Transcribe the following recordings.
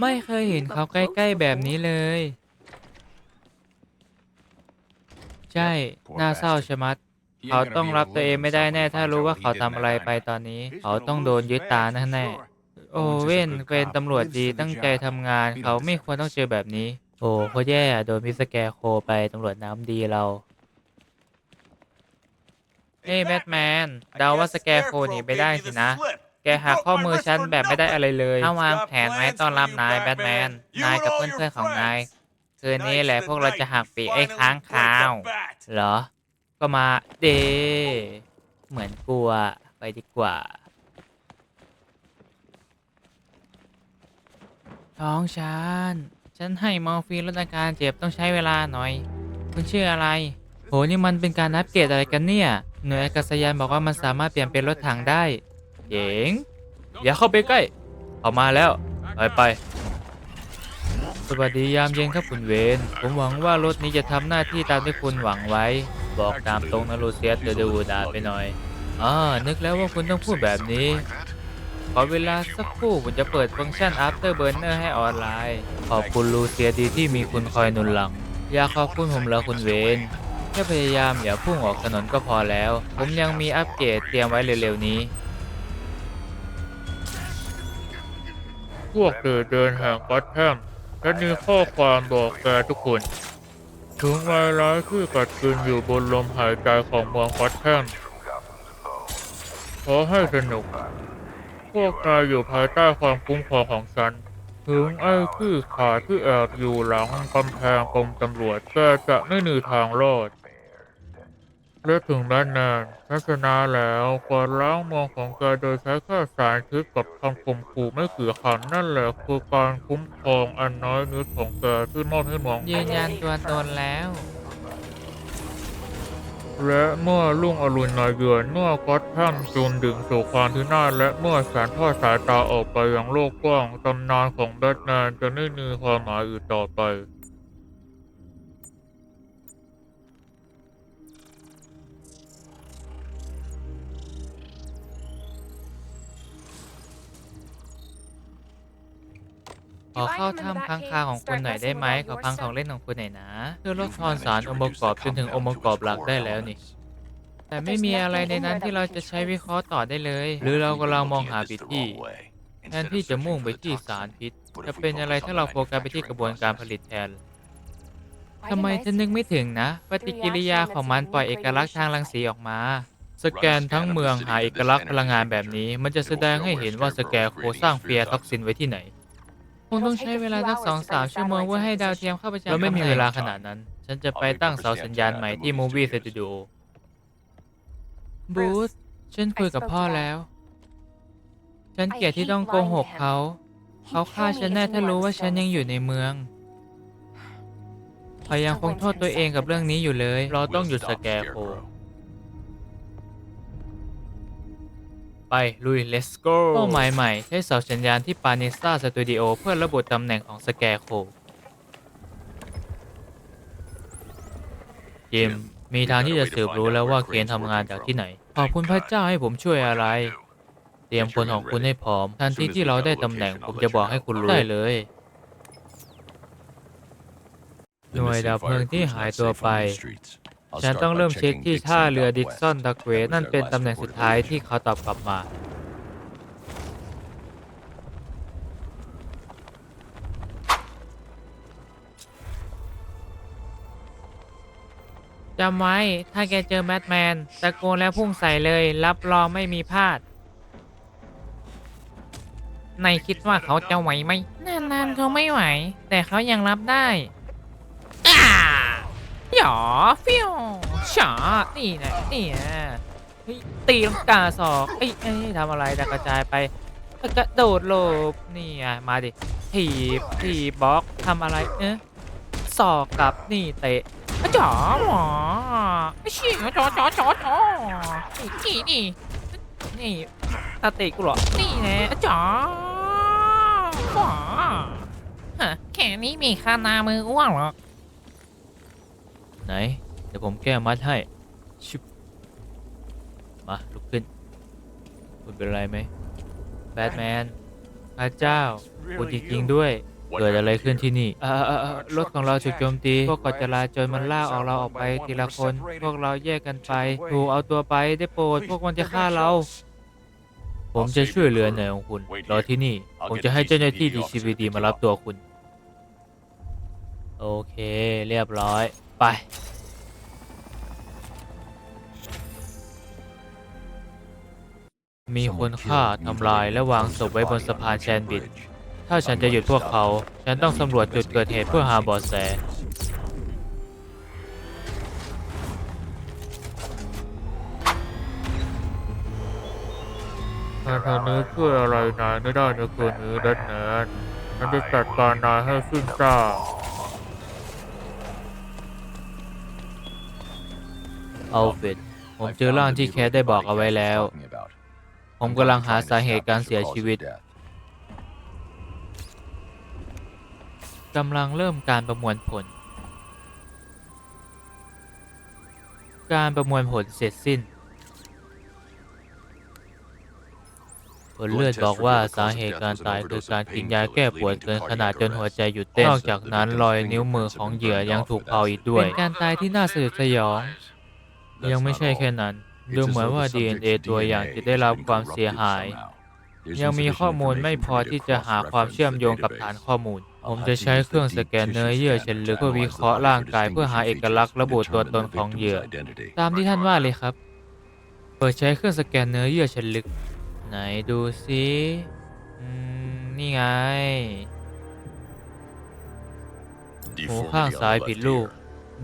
ไม่เคยเห็นเขาใกล้ๆแบบนี้เลย ใช่ น่าเศร้าชะมัด เขาต้องรับตัวเองไม่ได้แน่ ถ้ารู้ว่าเขาทำอะไรไปตอนนี้ เขาต้องโดนยึดตาแน่ๆโอเว่นเป็นตำรวจดีตั้งใจทำงาน เขาไม่ควรต้องเจอแบบนี้ โอ้เขาแย่อะโดนพิสแกร์โคไปตำรวจน้ำดีเราเฮ้ยแบทแมนเดาว่าสแกร์โคหนีไปได้สินะ แกหักข้อมือฉันแบบไม่ได้อะไรเลยถ้าวางแผนไว้ต้อนรับนายแบทแมน นายกับเพื่อนๆของนาย คืนนี้แหละพวกเราจะหักปีกไอ้ค้างคาว เหรอ ก็มาเด เหมือนกลัว ไปดีกว่า ท้องฉัน ฉันให้มอร์ฟีนลดอาการเจ็บต้องใช้เวลาหน่อย คุณชื่ออะไร โห นี่มันเป็นการนับเกรดอะไรกันเนี่ย หน่วยอากาศยานบอกว่ามันสามารถเปลี่ยนเป็นรถถังได้ เจ๋งอย่าเข้าไปใกล้เอามาแล้ว ไปไปสวัสดียามเย็นครับคุณเวนผมหวังว่ารถนี้จะทำหน้าที่ตามที่คุณหวังไว้ บอกตามตรงนะลูเซียสเดอดูดาไปหน่อยอ่านึกแล้วว่าคุณต้องพูดแบบนี้ ขอเวลาสักครู่ผมจะเปิดฟังก์ชัน After Burner ให้ออนไลน์ ขอบคุณลูเซียดีที่มีคุณคอยหนุนหลัง อยากขอบคุณผมแล้วคุณเวนแค่พยายามอย่าพุ่งออกถนนก็พอแล้ว ผมยังมีอัปเกรดเตรียมไว้เร็วๆนี้ วกเธอเดินห่างกัดแทมฉันมีข้อความบอกแกทุกคน ถึงวายร้ายที่กัดกินอยู่บนลมหายใจของเมืองกัดแทมขอให้สนุก พวกนายอยู่ภายใต้ความคุ้มครองของฉัน ถึงไอ้ขี้ขาที่แอบอยู่หลังกำแพงกรมตำรวจแกจะไม่มีทางรอด และถึงแม้นานฉันชนะแล้วกวาดล้างเมืองของแกโดยใช้แค่สารทิศกับคำข่มขู่ไม่กี่คำนั่นแหละคือการคุ้มครองอันน้อยนิดของแกที่มอบให้เมือง ยืนยันตัวตนแล้ว และเมื่อรุ่งอรุณนายเยือนเมื่อก็อตแทมจูนดึงสู่ความที่น่าและเมื่อสารทอดสายตาออกไปยังโลกกว้างตำนานของแบทแมนจะไม่มีความหมายอีกต่อไป ขอเข้าถ้ำค้างคาของคุณหน่อยได้ไหมขอพังของเล่นของคุณหน่อยนะ เพื่อลดทอนสารองค์ประกอบจนถึงองค์ประกอบหลักได้แล้วนี่ แต่ไม่มีอะไรในนั้นที่เราจะใช้วิเคราะห์ต่อได้เลย หรือเรากำลังมองหาผิดที่ แทนที่จะมุ่งไปที่สารพิษ จะเป็นอะไรถ้าเราโฟกัสไปที่กระบวนการผลิตแทนทำไมฉันนึกไม่ถึงนะ ปฏิกิริยาของมันปล่อยเอกลักษณ์ทางรังสีออกมา สแกนทั้งเมืองหาเอกลักษณ์พลังงานแบบนี้ มันจะแสดงให้เห็นว่าสแกนโคสร้างเฟียร์ท็อกซินไว้ที่ไหน คงต้องใช้เวลาสักสองสามชั่วโมงเพื่อให้ดาวเทียมเข้าไปจำเราไม่มีเวลาขนาดนั้น ฉันจะไปตั้งเสาสัญญาณใหม่ที่ Movie Studio บูธฉันคุยกับพ่อแล้ว ฉันเกลียดที่ต้องโกหกเขา เขาฆ่าฉันแน่ถ้ารู้ว่าฉันยังอยู่ในเมืองเขายังคงโทษตัวเองกับเรื่องนี้อยู่เลย เราต้องหยุดสแกร์โค ไป ลุย let's go เป้าหมายใหม่ใช้เสาสัญญาณที่ปานิสตาสตูดิโอเพื่อระบุตำแหน่งของสแกร์โคจิม มีทางที่จะสืบรู้แล้วว่าเคนทำงานจากที่ไหน ขอบคุณพระเจ้าให้ผมช่วยอะไร เตรียมคนของคุณให้พร้อม ทันทีที่เราได้ตำแหน่งผมจะบอกให้คุณรู้ได้เลย หน่วยดับเพลิงที่หายตัวไป ฉันต้องเริ่มเช็คที่ท่าเรือดิกสันดักเวสนั่นเป็นตำแหน่งสุดท้ายที่เขาตอบกลับมา จำไว้ ถ้าแกเจอแบทแมน ตะโกนแล้วพุ่งใส่เลย รับรองไม่มีพลาดนายคิดว่าเขาจะไหวไหมนานๆเขาไม่ไหว แต่เขายังรับได้อ่า หยอฟิวฉานี่นะนี่นะตีลังกาศอกเอ้ยเอ้ทำอะไรแต่กระจายไปกระโดดหลบนี่ไงมาดิถีบถีบบล็อกทำอะไรเอ๊ะศอกกลับนี่เตะอะจ๋อหมอไอ้ชี้จ๋อจ๋อจ๋อจ๋อนี่นี่นี่นี่ตาเตะกูเหรอนี่แนะจ๋อหมอฮะแค่นี้มีค่าหนามืออ้วนหรอ ไหน เดี๋ยวผมแก้มัดให้ชุบมาลุกขึ้น คุณเป็นอะไรไหมแบทแมนพระเจ้าคุณจริงๆด้วย เกิดอะไรขึ้นที่นี่รถของเราถูกโจมตี พวกกอจราจรมันล่าออกเราออกไปทีละคน พวกเราแยกกันไป ถูกเอาตัวไปได้โปรด พวกมันจะฆ่าเรา ผมจะช่วยเหลือหน่วยของคุณ รอที่นี่ ผมจะให้เจ้าหน้าที่ DCVD มารับตัวคุณ โอเค เรียบร้อย ไป มีคนฆ่าทำลายและวางศพไว้บนสะพานแซนบิด ถ้าฉันจะหยุดพวกเขา ฉันต้องสำรวจจุดเกิดเหตุเพื่อหาเบาะแสนายทางนี้ช่วยอะไรนายไม่ได้ในคืนนี้แน่แน่ฉันจะจัดการนายให้สิ้นซาก เอาเฟดผมเจอร่างที่แคทได้บอกเอาไว้แล้ว ผมกำลังหาสาเหตุการเสียชีวิตกำลังเริ่มการประมวลผล การประมวลผลเสร็จสิ้น ผลเลือดบอกว่าสาเหตุการตายคือการกินยาแก้ปวดเกินขนาดจนหัวใจหยุดเต้น นอกจากนั้นรอยนิ้วมือของเหยื่อยังถูกเผาอีกด้วย เป็นการตายที่น่าสยดสยอง ยังไม่ใช่แค่นั้น ดูเหมือนว่า DNA ตัวอย่างจะได้รับความเสียหาย ยังมีข้อมูลไม่พอที่จะหาความเชื่อมโยงกับฐานข้อมูล ผมจะใช้เครื่องสแกนเนื้อเยื่อเฉนลึกเพื่อวิเคราะห์ร่างกายเพื่อหาเอกลักษณ์ระบุตัวตนของเหยื่อ ตามที่ท่านว่าเลยครับ เปิดใช้เครื่องสแกนเนื้อเยื่อเฉนลึก ไหนดูซิอืมนี่ไงหูข้างซ้ายผิดรูป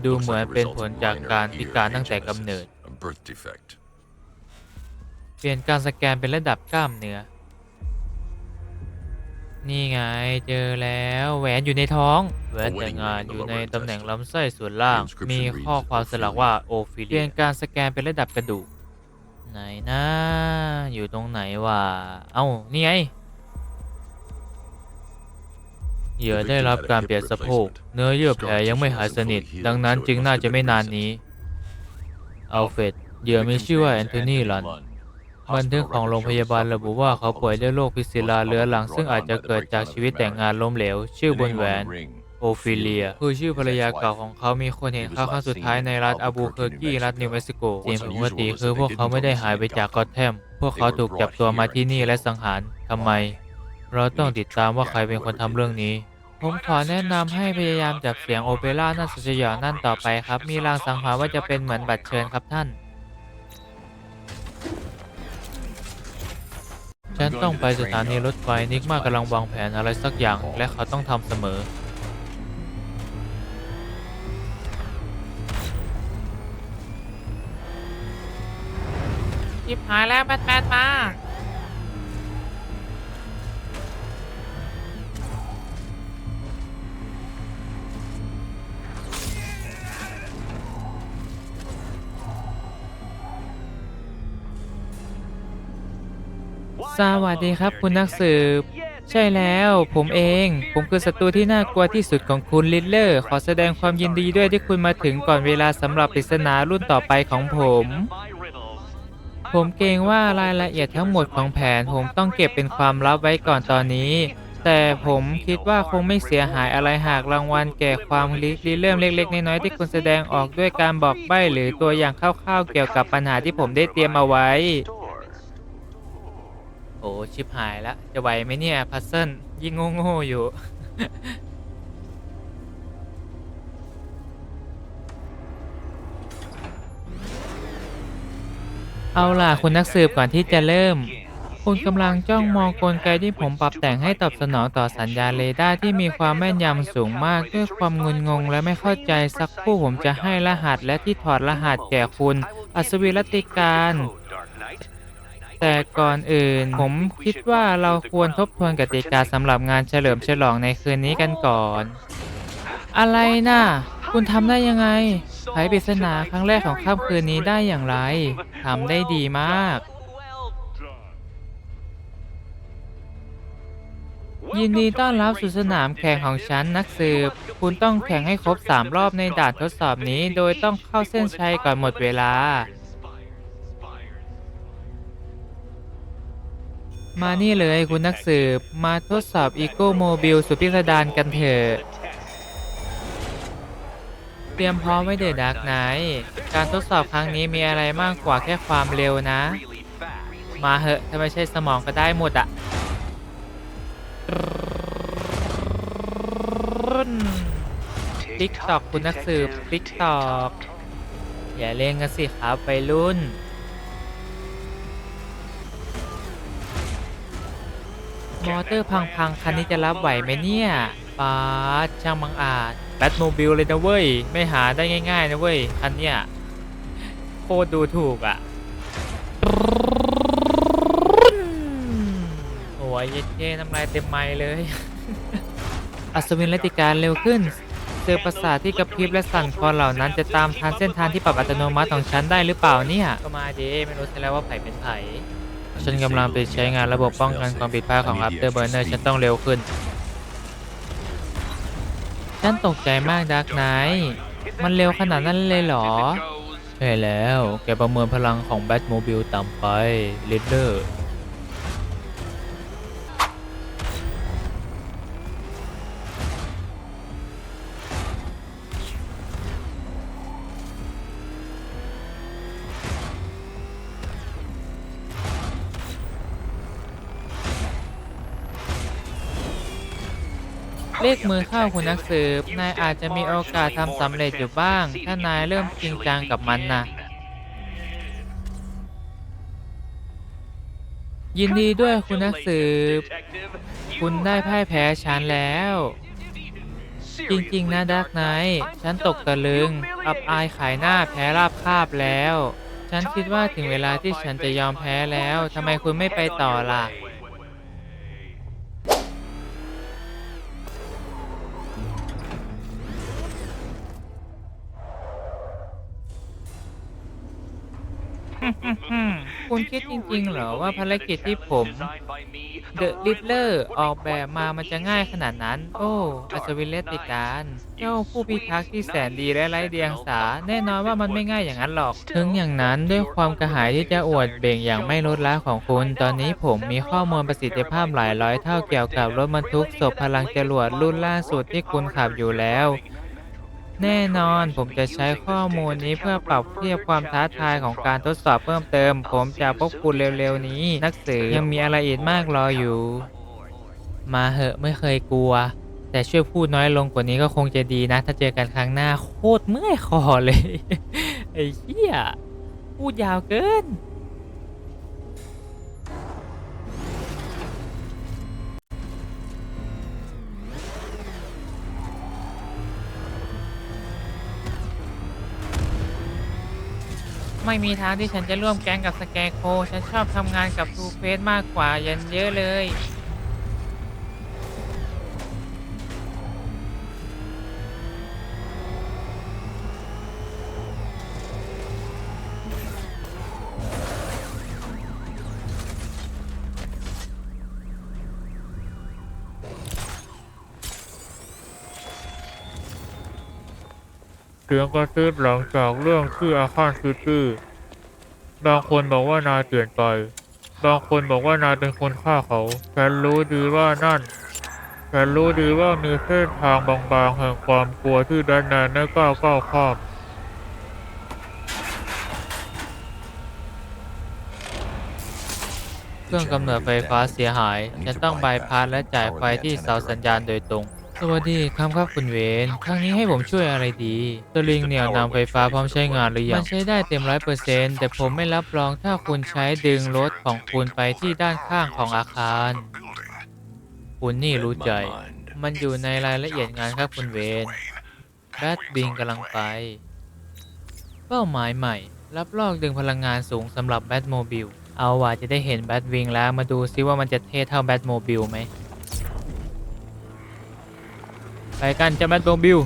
ดูเหมือนเป็นผลจากการพิการตั้งแต่กำเนิด เปลี่ยนการสแกนเป็นระดับกล้ามเนื้อ นี่ไงเจอแล้วแหวนอยู่ในท้อง แหวนแต่งงานอยู่ในตำแหน่งลำไส้ส่วนล่าง มีข้อความสลักว่าโอฟิเลียเปลี่ยนการสแกนเป็นระดับกระดูก ไหนนะ อยู่ตรงไหนวะ เอ้า นี่ไง เหยื่อได้รับการเปลี่ยนสะโพก เนื้อเยื่อแผลยังไม่หายสนิท ดังนั้นจึงน่าจะไม่นานนี้อัลเฟรดเหยื่อมีชื่อว่าแอนโทนีลันบันทึกของโรงพยาบาลระบุว่าเขาป่วยด้วยโรคพิษศิลาเรื้อรังซึ่งอาจจะเกิดจากชีวิตแต่งงานล้มเหลว ชื่อบนแหวนโอฟิเลีย คือชื่อภรรยาเก่าของเขามีคนเห็นเขาครั้งสุดท้ายในรัฐอาบูเคอร์กี้รัฐนิวเม็กซิโกสิ่งปกติคือพวกเขาไม่ได้หายไปจากกอตแทม พวกเขาถูกจับตัวมาที่นี่และสังหารทำไม เราต้องติดตามว่าใครเป็นคนทำเรื่องนี้ ผมขอแนะนำให้พยายามจับเสียงโอเปร่าน่าสยองนั่นต่อไปครับ มีรางสังหรณ์ว่าจะเป็นเหมือนบัตรเชิญครับท่าน ฉันต้องไปสถานีรถไฟนิกมากำลังวางแผนอะไรสักอย่าง และเขาต้องทำเสมอยิบหายแล้วแบทแมนมา สวัสดีครับคุณนักสืบ ใช่แล้วผมเอง ผมคือศัตรูที่น่ากลัวที่สุดของคุณลิลเลอร์ ขอแสดงความยินดีด้วยที่คุณมาถึงก่อนเวลาสำหรับปริศนารุ่นต่อไปของผม ผมเกรงว่ารายละเอียดทั้งหมดของแผนผมต้องเก็บเป็นความลับไว้ก่อนตอนนี้ แต่ผมคิดว่าคงไม่เสียหายอะไรหากรางวัลแก่ความริเริ่มเล็ก ๆ น้อยๆที่คุณแสดงออกด้วยการบอกใบ้หรือตัวอย่างคร่าวๆเกี่ยวกับปัญหาที่ผมได้เตรียมเอาไว้ อ้ชิบหายแล้ว จะไหวไหมเนี่ย พัซเซิลยิ่งโง่ๆอยู่ เอาล่ะคุณนักสืบก่อนที่จะเริ่ม คุณกำลังจ้องมองกลไกที่ผมปรับแต่งให้ตอบสนองต่อสัญญาณเรดาร์ที่มีความแม่นยำสูงมากด้วยความงุนงงและไม่เข้าใจสักครู่ผมจะให้รหัสและที่ถอดรหัสแก่คุณ อัศวินรัตติการ แต่ก่อนอื่น ผมคิดว่าเราควรทบทวนกติกาสำหรับงานเฉลิมฉลองในคืนนี้กันก่อน อะไรน่ะ คุณทำได้ยังไงไขปริศนาครั้งแรกของค่ำคืนนี้ได้อย่างไรทำได้ดีมาก ยินดีต้อนรับสู่สนามแข่งของฉันนักสืบ คุณต้องแข่งให้ครบ 3 รอบในด่านทดสอบนี้ โดยต้องเข้าเส้นชัยก่อนหมดเวลา มานี่เลยคุณนักสืบ มาทดสอบอีโก้โมบิลสุดพิสดารกันเถอะ เตรียมพร้อมไว้เดอะดักไนการทดสอบครั้งนี้มีอะไรมากกว่าแค่ความเร็วนะ มาเหอะถ้าไม่ใช่สมองก็ได้หมดอะติ๊กตอกคุณนักสืบติ๊กตอกอย่าเล่นกันสิครับไปรุ่น มอเตอร์พังๆคันนี้จะรับไหวไหมเนี่ยป๊าดช่างบังอาจแบทโมบิลเลยนะเว้ย ไม่หาได้ง่ายๆนะเว้ย คันเนี้ยโคตรดูถูกอะ โอ้ยเย็ดเท่น้ำลายเต็มไม้เลย อัศวินรัตติการเร็วขึ้นเซลล์ประสาทที่กระพริบและสั่นคลอนเหล่านั้นจะตามทันเส้นทางที่ปรับอัตโนมัติของฉันได้หรือเปล่าเนี่ย ก็มาดีไม่รู้ใช่แล้วว่าไผ่เป็นไผ่ ฉันกำลังไปใช้งานระบบป้องกันความผิดพลาดของ Afterburner ฉันต้องเร็วขึ้น ฉันตกใจมากดักไนมันเร็วขนาดนั้นเลยเหรอ ใช่แล้ว แกประเมินพลังของแบทโมบิลต่ำไปลิดเดอร์ เรียกมือเข้าคุณนักสืบ นายอาจจะมีโอกาสทำสำเร็จอยู่บ้าง ถ้านายเริ่มจริงจังกับมันนะ ยินดีด้วยคุณนักสืบ คุณได้พ่ายแพ้ฉันแล้ว จริงๆ นะดักไนท์ฉันตกตะลึง อับอายขายหน้าแพ้ราบคาบแล้ว ฉันคิดว่าถึงเวลาที่ฉันจะยอมแพ้แล้ว ทำไมคุณไม่ไปต่อล่ะ คิดจริงๆเหรอว่าภารกิจที่ผมเดอะลิ d เลอร์ออกแบบมามันจะง่ายขนาดนั้น โอ้อัศวินเลติการเจ้าผู้พิทักษ์ที่แสนดีและไร้เดียงสา แน่นอนว่ามันไม่ง่ายอย่างนั้นหรอก ถึงอย่างนั้นด้วยความกระหายที่จะอวดเบ่งอย่างไม่ลดละของคุณ ตอนนี้ผมมีข้อมูลประสิทธิภาพหลายร้อยเท่าเกี่ยวกับรถบรรทุกศพพลังจรวดรุ่นล่าสุดที่คุณขับอยู่แล้ว แน่นอนผมจะใช้ข้อมูลนี้เพื่อปรับเทียบความท้าทายของการทดสอบเพิ่มเติม ผมจะพบคุณเร็วๆนี้ นักสือยังมีอะไรอีกมากรออยู่ มาเหอะไม่เคยกลัว แต่ช่วยพูดน้อยลงกว่านี้ก็คงจะดีนะ ถ้าเจอกันครั้งหน้าโคตรเมื่อยคอเลย ไอ้เหี้ยพูดยาวเกิน ไม่มีทางที่ฉันจะร่วมแก๊งกับสแกโค ฉันชอบทำงานกับทูเฟสมากกว่ายันเยอะเลย สียงกระซิบหลังจากเรื่องชื่ออาคารซิตี้บางคนบอกว่านายเปลี่ยนไปบางคนบอกว่านายเป็นคนฆ่าเขาฉันรู้ดีว่านั่นฉันรู้ดีว่ามีเส้นทางบางๆแห่งความกลัวที่ด้านในไม่กล้าก้าวข้ามเครื่องกำเนิดไฟฟ้าเสียหาย ฉันต้องบายพาสและจ่ายไฟที่เสาสัญญาณโดยตรง วัสดีครับครับคุณเวนครั้งนี้ให้ผมช่วยอะไรดีสลิงเหนี่ยวนำไฟฟ้าพร้อมใช้งานหรือยัง มันใช้ได้เต็มร้อยเปอร์เซ็นต์แต่ผมไม่รับรองถ้าคุณใช้ดึงรถของคุณไปที่ด้านข้างของอาคาร คุณนี่รู้ใจ มันอยู่ในรายละเอียดงานครับคุณเวนแบทบิงกำลังไป เป้าหมายใหม่ รับลอกดึงพลังงานสูงสำหรับแบทโมบิล เอาว่าจะได้เห็นแบทวิงแล้วมาดูซิว่ามันจะเท่เท่าแบทโมบิลไหม ไปกันจะแบทโมบิล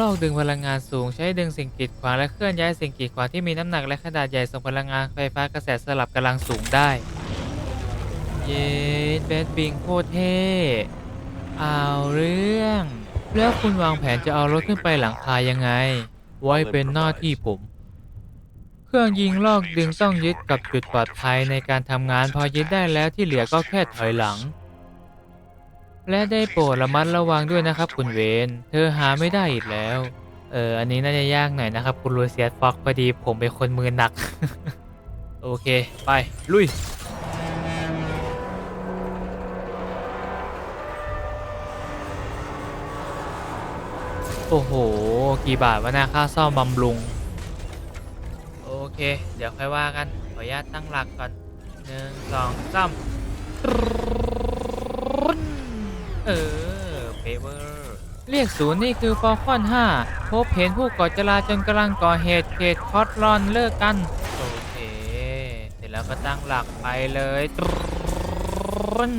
ลอกดึงพลังงานสูง ใช้ดึงสิ่งกีดขวางและเคลื่อนย้ายสิ่งกีดขวางที่มีน้ำหนักและขนาดใหญ่ส่งพลังงานไฟฟ้ากระแสสลับกำลังสูงได้ เย้เบสบิงโคตรเท่เอาเรื่อง แล้วคุณวางแผนจะเอารถขึ้นไปหลังคายังไง ไว้เป็นหน้าที่ผม เครื่องยิงลอกดึงต้องยึดกับจุดปลอดภัยในการทำงานพอยึดได้แล้วที่เหลือก็แค่ถอยหลัง และได้โปรดระมัดระวังด้วยนะครับคุณเวน เธอหาไม่ได้อีกแล้ว เออ อันนี้น่าจะยากหน่อยนะครับ คุณลูเซียสฟ็อกพอดีผมเป็นคนมือหนัก โอเค ไป ลุย โอ้โห กี่บาทวะนะค่าซ่อมบำรุง โอเค เดี๋ยวค่อยว่ากัน ขออนุญาตตั้งหลักก่อนหนึ่งสองสาม เออเปเวอร์เรียกศูนย์นี่คือฟอลคอน 5 พบเห็นผู้ก่อจราจนกำลังก่อเหตุเขตคอตรอนเลิกกัน โอเค เสร็จแล้วก็ตั้งหลักไปเลยตรึ้น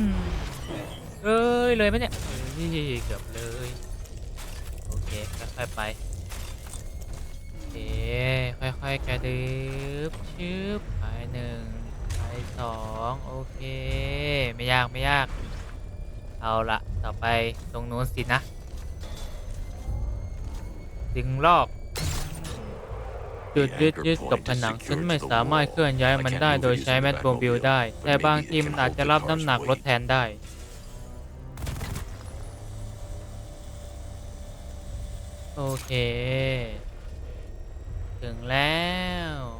เอ้ย เลยไหมเนี่ยเอ้ยเกือบเลย โอเคค่อยๆไปโอเคค่อยๆกระดึบชึบไปหนึ่งไปสองโอเค ไม่ยากไม่ยาก เอาละต่อไปตรงนู้นสินะ ดึงลอกจุดยึดยึดกับผนังฉันไม่สามารถเคลื่อนย้ายมันได้โดยใช้แมทโมบิลได้ แต่บางทีมันอาจจะรับน้ำหนักรถแทนได้ โอเค ถึงแล้ว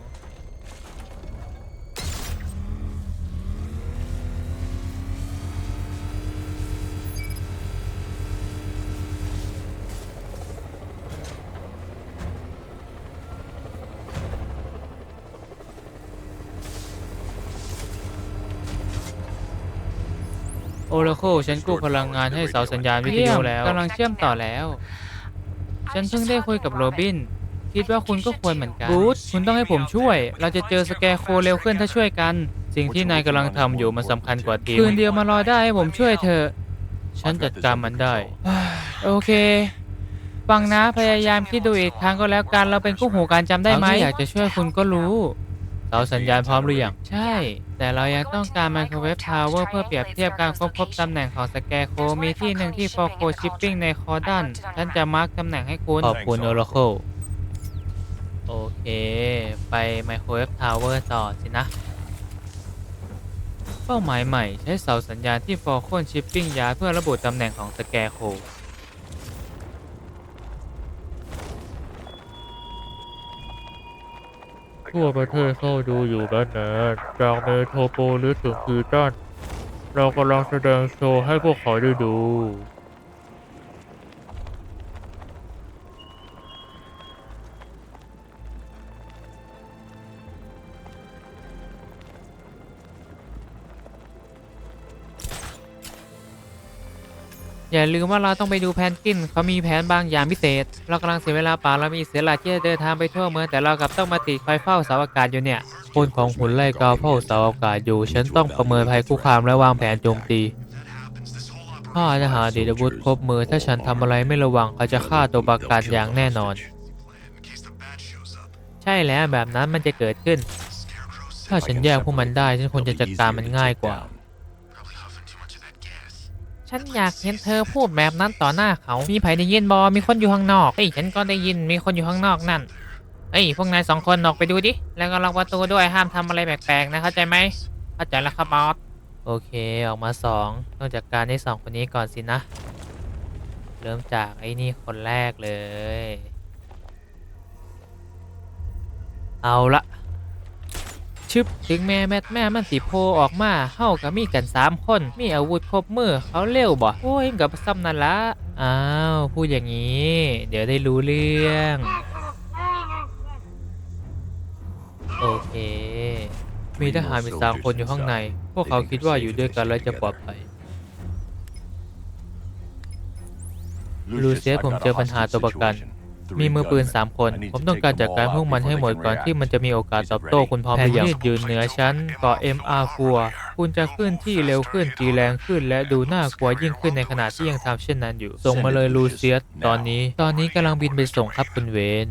โอราโคฉันกู้พลังงานให้เสาสัญญาณวิทยุแล้ว กำลังเชื่อมต่อแล้ว ฉันเพิ่งได้คุยกับโรบิน คิดว่าคุณก็ควรเหมือนกันบูธคุณต้องให้ผมช่วย เราจะเจอสแกร์โคเร็วขึ้นถ้าช่วยกัน สิ่งที่นายกำลังทำอยู่มันสำคัญกว่าทีมคืนเดียวมารอได้ให้ผมช่วยเธอะฉันจัดการมันได้ โอเค ฟังนะพยายามคิดดูอีกครั้งก็แล้วกันเราเป็นคู่หูกันจำได้ไหมอยากจะช่วยคุณก็รู้ เสาสัญญาณพร้อมหรือยังใช่ แต่เรายังต้องการไมโครเวฟทาวเวอร์เพื่อเปรียบเทียบการค้นพบตำแหน่งของสแกร์โคมีที่หนึ่งที่ฟอโคชิปปิ้งในคอร์ดันฉันจะมาร์กตำแหน่งให้คุณ ขอบคุณโอ r a โคโอเค ไปไมโครเวฟทาวเวอร์ต่อสินะ เป้าหมายใหม่ใช้เสาสัญญาณที่ฟอลคอนชิปปิ้งยาเพื่อระบุตำแหน่งของสแกร์โค ทั่วประเทศเข้าดูอยู่กันนะจากเมโทรโพลิสถึงคีตันเรากำลังแสดงโชว์ให้พวกเขาได้ดู อย่าลืมว่าเราต้องไปดูแพนกินเขามีแผนบางอย่างพิเศษ เรากำลังเสียเวลาเปล่าเรามีเสียหลักที่จะเดินทางไปทั่วเมืองแต่เรากลับต้องมาติดไฟเฝ้าเสาอากาศอยู่เนี่ยคนของหุ่นไล่กาวเฝ้าเสาอากาศอยู่ ฉันต้องประเมินภัยคุกคามและวางแผนโจมตีข้าจะหาดีดอาวุธครบมือถ้าฉันทำอะไรไม่ระวังเขาจะฆ่าตัวประกันอย่างแน่นอน ใช่แล้วแบบนั้นมันจะเกิดขึ้น ถ้าฉันแยกพวกมันได้ฉันควรจะจัดการมันง่ายกว่า ฉันอยากเห็นเธอพูดแบบนั้นต่อหน้าเขา มีไผได้ยินบอมีคนอยู่ข้างนอกเฮ้ยฉันก็ได้ยินมีคนอยู่ข้างนอกนั่นเฮ้ยพวกนายสองคนออกไปดูดิ แล้วก็ล็อกประตูด้วยห้ามทำอะไรแปลกๆนะเข้าใจไหมเข้าใจแล้วครับบอสโอเคออกมาสองต้องจัดการให้สองคนนี้ก่อนสินะ เริ่มจากไอ้นี่คนแรกเลย เอาละ ชึบถึงแม่แมทแม่มันสิโพออกมาเฮาก็มีกันสามคน มีอาวุธครบมือเขาเร็วบ่โอ้ยกับซ้ำนั่นละอ้าวพูดอย่างนี้ เดี๋ยวได้รู้เรื่องโอเค มีทหารมีสามคนอยู่ข้างใน พวกเขาคิดว่าอยู่ด้วยกันแล้วจะปลอดภัยลูเซียสผมเจอปัญหาตัวประกัน มีมือปืน3คน ผมต้องการจัดการพวกมันให้หมดก่อนที่มันจะมีโอกาสตอบโต้คุณพร้อมหรือยังแผนที่ยืนเหนือชั้นเกาะ MR ฟัวคุณจะขึ้นที่เร็วขึ้นตีแรงขึ้น และดูน่ากลัวยิ่งขึ้นในขณะที่ยังทำเช่นนั้นอยู่ ส่งมาเลยลูเซียสตอนนี้ ตอนนี้กำลังบินไปส่งครับคุณเวน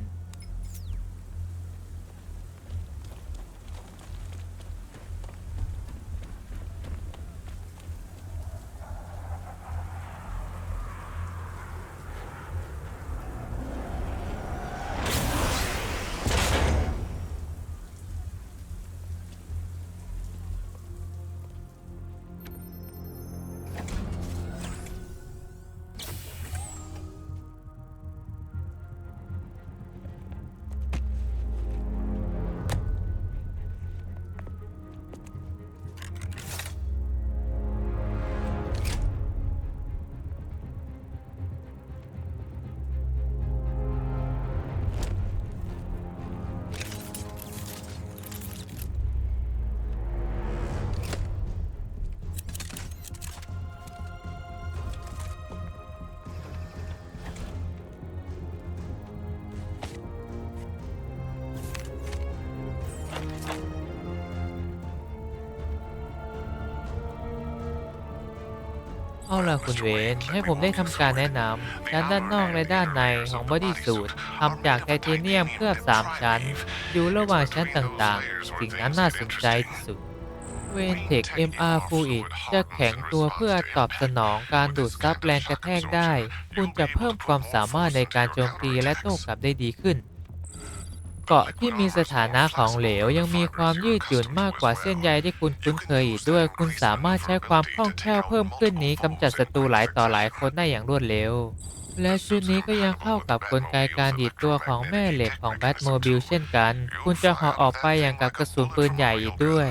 เอาล่ะคุณเวนให้ผมได้ทำการแนะนำชั้นด้านนอกและด้านในของบอดี้สูททำจากไทเทเนียมเคลือบ3ชั้น อยู่ระหว่างชั้นต่างๆ สิ่งนั้นน่าสนใจที่สุดเวนเทค MR Fluid จะแข็งตัวเพื่อตอบสนองการดูดซับแรงกระแทกได้ คุณจะเพิ่มความสามารถในการโจมตีและโต้กลับได้ดีขึ้น เกาะที่มีสถานะของเหลวยังมีความยืดหยุ่นมากกว่าเส้นใยที่คุณคุ้นเคยอีกด้วย คุณสามารถใช้ความคล่องแคล่วเพิ่มขึ้นนี้กำจัดศัตรูหลายต่อหลายคนได้อย่างรวดเร็ว และชุดนี้ก็ยังเข้ากับกลไกการดีดตัวของแม่เหล็กของแบทโมบิลเช่นกัน คุณจะหาะออกไปอย่างกับกระสุนปืนใหญ่อีกด้วย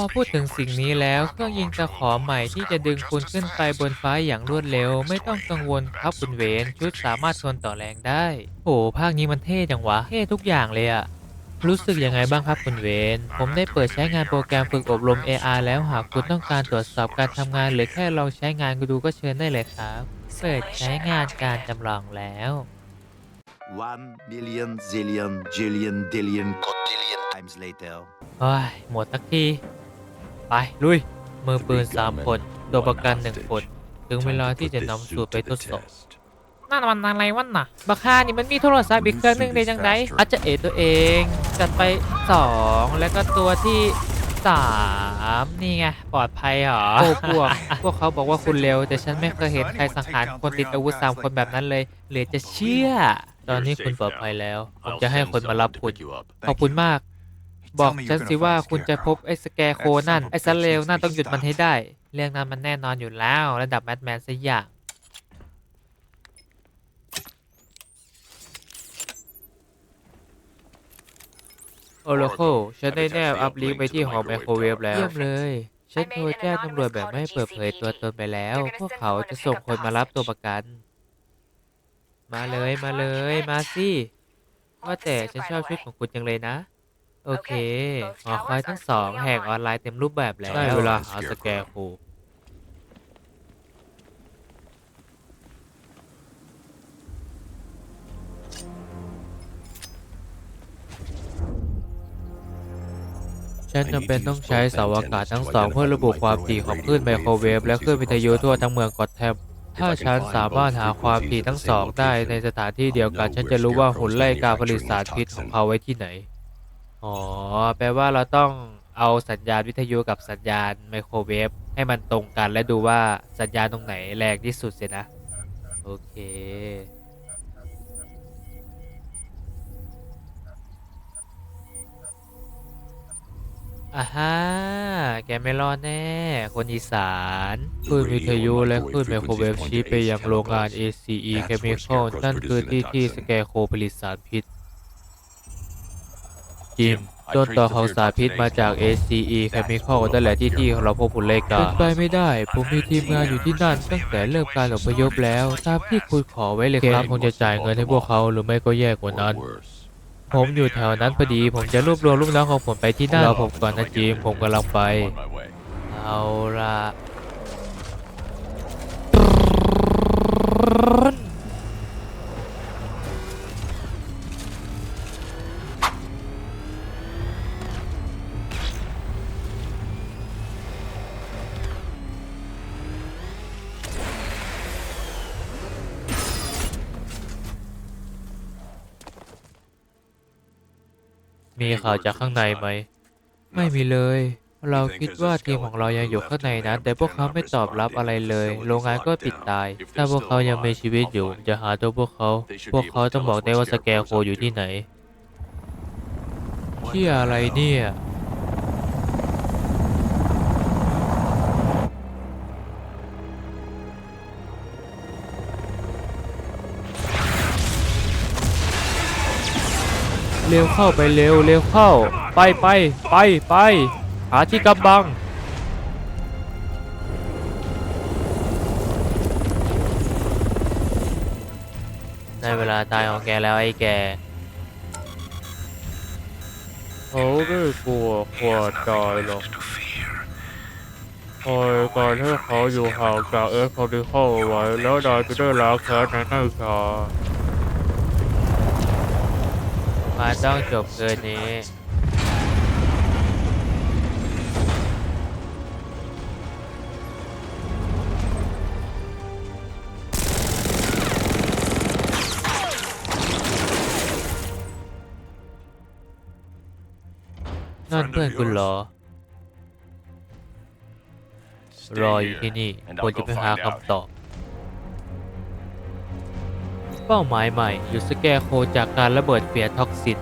อพูดถึงสิ่งนี้แล้วเครื่องยิงตะขอใหม่ที่จะดึงคุณขึ้นไปบนฟ้าอย่างรวดเร็ว ไม่ต้องกังวลครับคุณเวนชุดสามารถทนต่อแรงได้โอ้ภาคนี้มันเท่จังวะเท่ทุกอย่างเลยอะรู้สึกยังไงบ้างครับคุณเวน ผมได้เปิดใช้งานโปรแกรมฝึกอบรม AR แล้วหากคุณต้องการตรวจสอบการทำงานหรือแค่ลองใช้งานดูก็เชิญได้เลยครับ เปิดใช้งานการจำลองแล้ว One million zillion jillion dillion cotillion times later. โอ้ยหมดสักที ไป ลุย มือปืนสามคนตัวประกันหนึ่งคน ถึงเวลาที่จะนำสูตรไปทดสอบนั่นมันอะไรวะน่ะบักค่านี่มันมีโทรศัพท์อีกเครื่องหนึงได้จังไดอาจจะเอตัวเองจัดไปสองแล้วก็ตัวที่สามนี่ไงปลอดภัยเหรอโอ้พวกพวกเขาบอกว่าคุณเร็ว แต่ฉันไม่เคยเห็นใครสังหารคนติดอาวุธสามคนแบบนั้นเลยเหลือจะเชื่อ ตอนนี้คุณปลอดภัยแล้ว ผมจะให้คนมารับคุณขอบคุณมาก บอกฉันสิว่าคุณจะพบไอ้สแกร์โคนั่น ไอ้ซันเลวนั่นต้องหยุดมันให้ได้ เรื่องนั้นมันแน่นอนอยู่แล้ว ระดับแมดแมนซะอย่าง โอโลโคฉันได้แนบอัพลิงก์ไปที่หอไมโครเวฟแล้ว เยี่ยมเลย ฉันโทรแจ้งตำรวจแบบไม่ให้เปิดเผยตัวตนไปแล้ว พวกเขาจะส่งคนมารับตัวประกัน มาเลยมาเลยมาสิว่าแต่ฉันชอบชุดของคุณจังเลยนะ โอเค หอคอยทั้งสองแห่งออนไลน์เต็มรูปแบบแล้วได้เวลาหาสแกร์โครูฉันจำเป็นต้องใช้เสาอากาศทั้งสองเพื่อระบุความถี่ของคลื่นไมโครเวฟและคลื่นวิทยุทั่วทั้งเมืองกอตแทมถ้าฉันสามารถหาความถี่ทั้งสองได้ในสถานที่เดียวกัน ฉันจะรู้ว่าหุ่นไล่การผลิตสารพิษของเขาไว้ที่ไหน อ๋อ แปลว่าเราต้องเอาสัญญาณวิทยุกับสัญญาณไมโครเวฟให้มันตรงกันและดูว่าสัญญาณตรงไหนแรงที่สุดเสียนะ โอเค อ่าฮะแกไม่รอดแน่ คนอีสานคลื่นวิทยุและคลื่นไมโครเวฟชี้ไปยังโรงงาน ACE Chemical นั่นคือที่ที่สแกโคผลิตสารพิษ จิม ต้นต่อของสารพิษมาจาก ACE Chemical นั่นแหละที่ที่ของเราพบคุณเลกาเป็นไปไม่ได้ ผมมีทีมงานอยู่ที่นั่นตั้งแต่เริ่มการอพยพแล้ว ตามที่คุณขอไว้เลยครับคงจะจ่ายเงินให้พวกเขาหรือไม่ก็แย่กว่านั้นผมอยู่แถวนั้นพอดี ผมจะรวบรวมลูกน้องของผมไปที่นั่นรอผมก่อนนะจิมผมกำลังไป เอาละ มีข่าวจากข้างในไหม ไม่มีเลย เราคิดว่าทีมของเรายังอยู่ข้างในนะแต่พวกเขาไม่ตอบรับอะไรเลย โรงงานก็ปิดตาย ถ้าพวกเขายังมีชีวิตอยู่ผมจะหาตัวพวกเขา พวกเขาต้องบอกได้ว่าสแกร์โคอยู่ที่ไหนเที่ยอะไรเนี่ย เร็วเข้าไปเร็วเร็วเข้า ไปไปไปไปหาที่กำบังในเวลาตายของแกแล้วไอ้แกเขาไม่กลัวความตายหรอกคอยการให้เขาอยู่ห่างจากเอ็กซ์คอร์ดิคอลไว้ แล้วนายจะได้ล้างแค้นในไม่ช้า มาต้องจบเกินนี้นั่นเพื่อนคุณเหรอ รออยู่ที่นี่ควรจะไปหาคำตอบ เป้าหมายใหม่หยุดสแกโคจากการระเบิดเฟียท็อกซิน